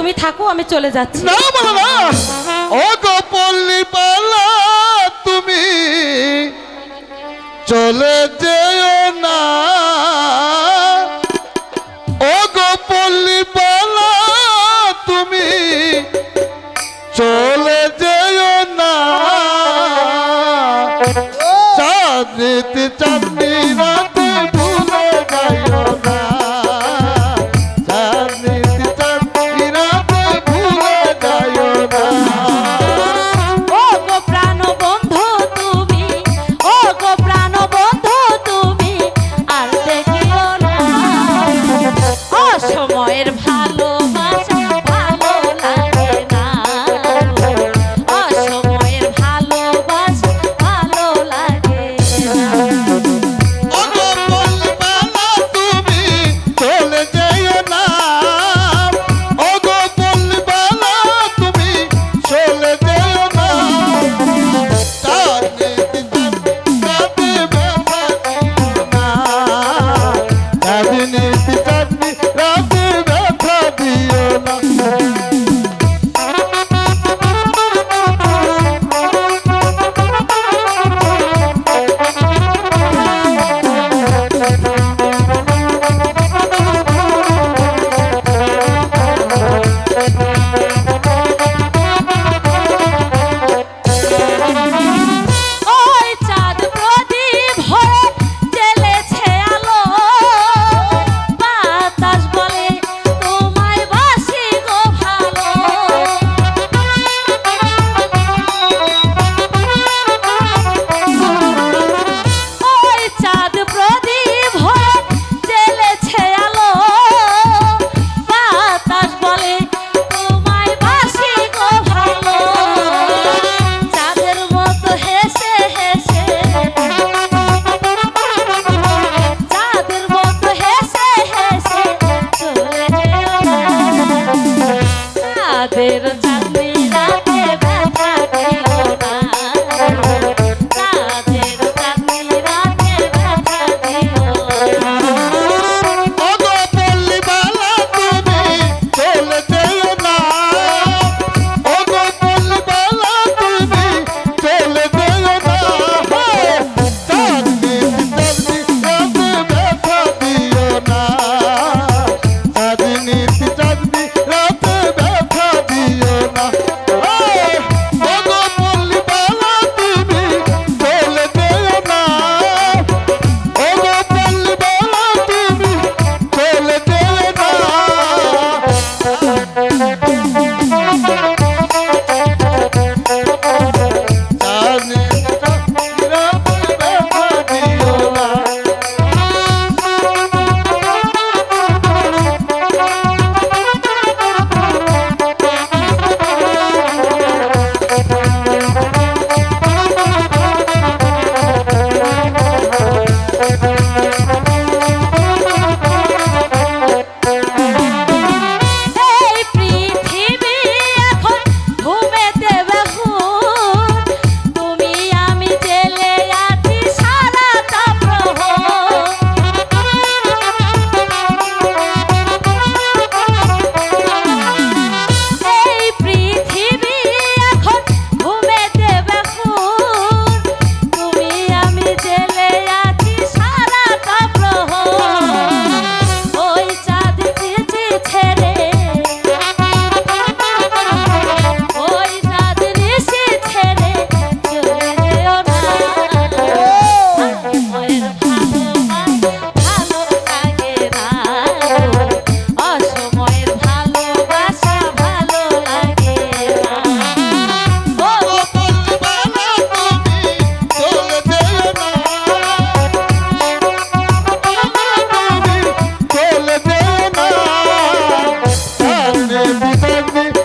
তুমি থাকো, আমি চলে যাচ্ছি। না, বলো না। ও তো পল্লি পালা, তুমি চলে যেও না। ও গো পল্লী তুমি চলে যেও না। চাঁদ চাঁদ রাতের Thank you.